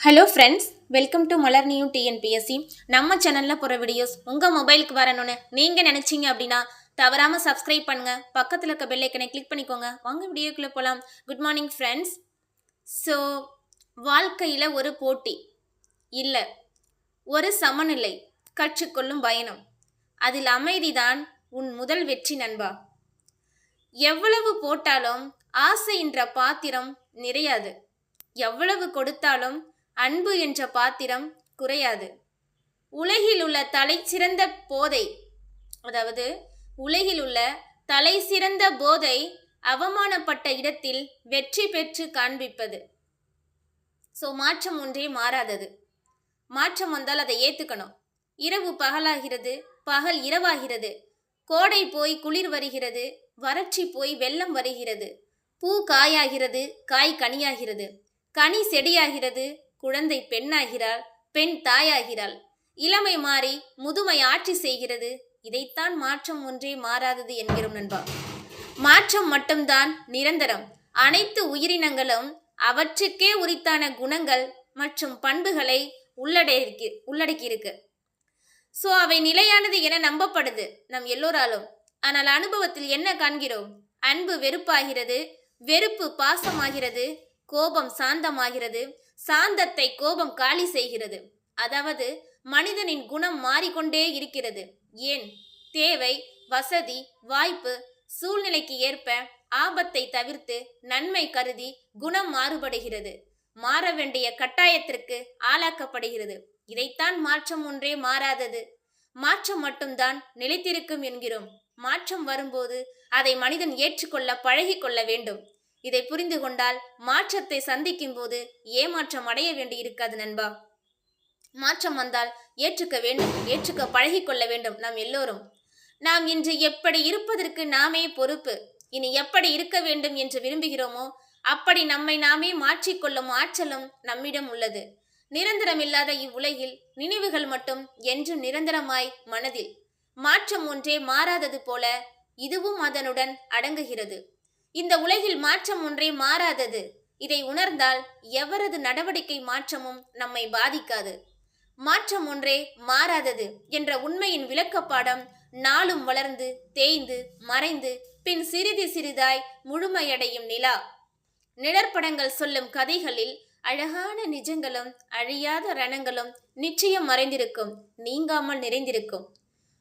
Hello friends welcome to Malar new TNPSC நம்ம சேனலில் போகிற வீடியோஸ் உங்கள் மொபைலுக்கு வரணும்னு நீங்கள் நினச்சிங்க அப்படின்னா தவறாமல் சப்ஸ்கிரைப் பண்ணுங்கள் பக்கத்தில் இருக்க பெல்லைக்கனை கிளிக் பண்ணிக்கோங்க. வாங்க வீடியோக்குள்ளே போகலாம் குட் மார்னிங் ஃப்ரெண்ட்ஸ் ஸோ வாழ்க்கையில் ஒரு போட்டி. இல்லை ஒரு சமநிலை. கற்றுக்கொள்ளும் பயணம். அதில் அமைதிதான் உன் முதல் வெற்றி நண்பா. எவ்வளவு போட்டாலும் ஆசை என்ற பாத்திரம் நிறையாது. எவ்வளவு கொடுத்தாலும் அன்பு என்ற பாத்திரம் குறையாது. உலகில் உள்ள தலை சிறந்த போதை அதாவது உலகில் உள்ள தலை சிறந்த போதை அவமானப்பட்ட இடத்தில் வெற்றி பெற்று காண்பிப்பது. ஸோ மாற்றம் ஒன்றே மாறாதது. மாற்றம் வந்தால் அதை ஏற்றுக்கணும் இரவு பகலாகிறது பகல் இரவாகிறது. கோடை போய் குளிர் வருகிறது வறட்சி போய் வெள்ளம் வருகிறது. பூ காயாகிறது காய் கனியாகிறது. கனி செடியாகிறது குழந்தை பெண்ணாகிறாள் பெண் தாயாகிறாள். இளமை மாறி முதுமை ஆட்சி செய்கிறது. இதைத்தான் மாற்றம் ஒன்றே மாறாதது என்கிறோம் நண்பா. மாற்றம் மட்டும்தான் நிரந்தரம். அனைத்து உயிரினங்களும் அவற்றுக்கே உரித்தான குணங்கள் மற்றும் பண்புகளை உள்ளடக்கி உள்ளடக்கியிருக்கு. ஸோ அவை நிலையானது என நம்பப்படுது நம் எல்லோராலும். ஆனால் அனுபவத்தில் என்ன காண்கிறோம்? அன்பு வெறுப்பாகிறது வெறுப்பு பாசமாகிறது கோபம் சாந்தமாகிறது சாந்தத்தை கோபம் காலி செய்கிறது. அதாவது மனிதனின் குணம் மாறிக்கொண்டே இருக்கிறது. ஏன்? தேவை வசதி வாய்ப்பு சூழ்நிலைக்கு ஏற்ப ஆபத்தை தவிர்த்து நன்மை கருதி குணம் மாறுபடுகிறது. மாற வேண்டிய கட்டாயத்திற்கு ஆளாக்கப்படுகிறது. இதைத்தான் மாற்றம் ஒன்றே மாறாதது. மாற்றம் மட்டும்தான் நிலைத்திருக்கும் என்கிறோம். மாற்றம் வரும்போது அதை மனிதன் ஏற்றுக்கொள்ள பழகிக்கொள்ள வேண்டும். இதை புரிந்து கொண்டால் மாற்றத்தை சந்திக்கும் போது ஏமாற்றம் அடைய வேண்டி இருக்காது நண்பா. மாற்றம் வந்தால் ஏற்றுக்க வேண்டும் ஏற்றுக்க பழகிக்கொள்ள வேண்டும் நாம் எல்லோரும். நாம் இன்று எப்படி இருப்பதற்கு நாமே பொறுப்பு. இனி எப்படி இருக்க வேண்டும் என்று விரும்புகிறோமோ அப்படி நம்மை நாமே மாற்றிக்கொள்ளும் ஆற்றலும் நம்மிடம் உள்ளது. நிரந்தரமில்லாத இவ்வுலகில் நினைவுகள் மட்டும் என்றும் நிரந்தரமாய் மனதில். மாற்றம் ஒன்றே மாறாதது போல இதுவும் அதனுடன் அடங்குகிறது. இந்த உலகில் மாற்றம் ஒன்றே மாறாதது. இதை உணர்ந்தால் எவரது நடவடிக்கை மாற்றமும் நம்மை பாதிக்காது. மாற்றம் ஒன்றே மாறாதது என்ற உண்மையின் விளக்கப்பாடம் நாளும் வளர்ந்து தேய்ந்து மறைந்து பின் சிறிது சிறிதாய் முழுமையடையும் நிலா. நிழற்படங்கள் சொல்லும் கதைகளில் அழகான நிஜங்களும் அழியாத ரணங்களும் நிச்சயம் மறைந்திருக்கும் நீங்காமல் நிறைந்திருக்கும்.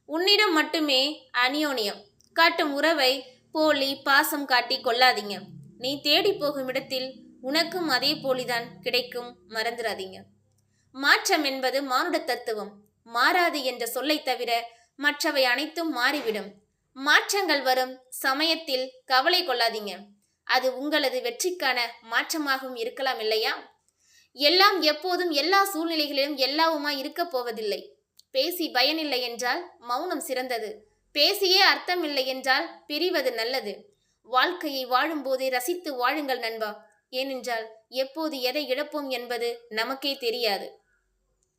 உன்னிடம் மட்டுமே அனியோனியம் காட்டும் உறவை போலி பாசம் காட்டி கொள்ளாதீங்க. நீ தேடி போகும் இடத்தில் உனக்கும் அதே போலிதான் கிடைக்கும். மறந்துடாதீங்க மாற்றம் என்பது மானுட தத்துவம் மாறாது என்ற சொல்லை தவிர மற்றவை அனைத்தும் மாறிவிடும். மாற்றங்கள் வரும் சமயத்தில் கவலை கொள்ளாதீங்க. அது உங்களது வெற்றிக்கான மாற்றமாகவும் இருக்கலாம் இல்லையா? எல்லாம் எப்போதும் எல்லா சூழ்நிலைகளிலும் எல்லாவுமா இருக்க போவதில்லை. பேசி பயனில்லை என்றால் மௌனம் சிறந்தது. பேசியே அர்த்தமில்லை என்றால் பிரிவது நல்லது. வாழ்க்கையை வாழும்போதே ரசித்து வாழுங்கள் நண்பா. ஏனென்றால் எப்போது எதை இழப்போம் என்பது நமக்கே தெரியாது.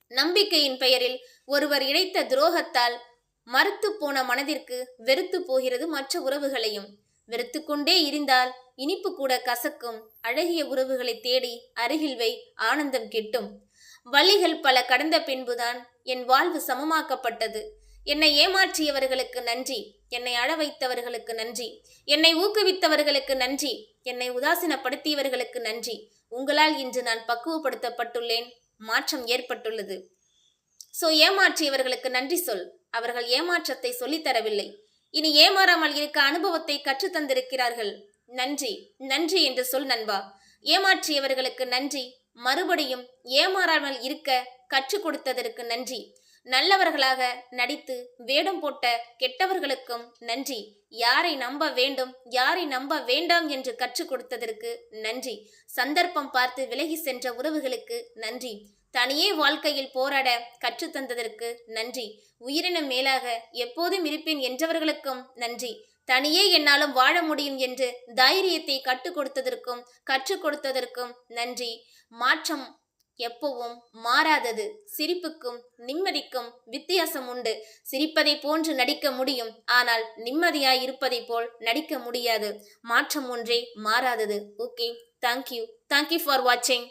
நம்பிக்கையின் பெயரில் ஒருவர் இழைத்த துரோகத்தால் மறுத்து போன மனதிற்கு வெறுத்து போகிறது மற்ற உறவுகளையும். வெறுத்து கொண்டே இருந்தால் இனிப்பு கூட கசக்கும். அழகிய உறவுகளை தேடி அருகில் வை ஆனந்தம் கிட்டும். வழிகள் பல கடந்த பின்புதான் என் வாழ்வு சமமாக்கப்பட்டது. என்னை ஏமாற்றியவர்களுக்கு நன்றி. என்னை அழ வைத்தவர்களுக்கு நன்றி. என்னை ஊக்குவித்தவர்களுக்கு நன்றி. என்னை உதாசீனப்படுத்தியவர்களுக்கு நன்றி. உங்களால் இன்று நான் பக்குவப்படுத்தப்பட்டுள்ளேன். மாற்றம் ஏற்பட்டுள்ளது. சோ ஏமாற்றியவர்களுக்கு நன்றி சொல். அவர்கள் ஏமாற்றத்தை சொல்லித்தரவில்லை இனி ஏமாறாமல் இருக்க அனுபவத்தை கற்றுத்தந்திருக்கிறார்கள் நன்றி. நன்றி என்று சொல் நண்பா. ஏமாற்றியவர்களுக்கு நன்றி. மறுபடியும் ஏமாறாமல் இருக்க கற்றுக் கொடுத்ததற்கு நன்றி. நல்லவர்களாக நடித்து வேடம் போட்ட கெட்டவர்களுக்கும் நன்றி. யாரை நம்ப வேண்டும் யாரை நம்ப வேண்டாம் என்று கற்றுக் கொடுத்ததற்கு நன்றி. சந்தர்ப்பம் பார்த்து விலகி சென்ற உறவுகளுக்கு நன்றி. தனியே வாழ்க்கையில் போராட கற்றுத்தந்ததற்கு நன்றி. உயிரினம் மேலாக எப்போதும் இருப்பேன் என்றவர்களுக்கும் நன்றி. தனியே என்னாலும் வாழ முடியும் என்று தைரியத்தை கற்றுக் கொடுத்ததற்கும் கற்றுக் கொடுத்ததற்கும் நன்றி. மாற்றம் எப்பவும் மாறாதது. சிரிப்புக்கும் நிம்மதிக்கும் வித்தியாசம் உண்டு. சிரிப்பதை போன்று நடிக்க முடியும். ஆனால் நிம்மதியாய் இருப்பதை போல் நடிக்க முடியாது. மாற்றம் ஒன்றே மாறாதது. ஓகே. தேங்க்யூ தேங்க்யூ ஃபார் வாட்சிங்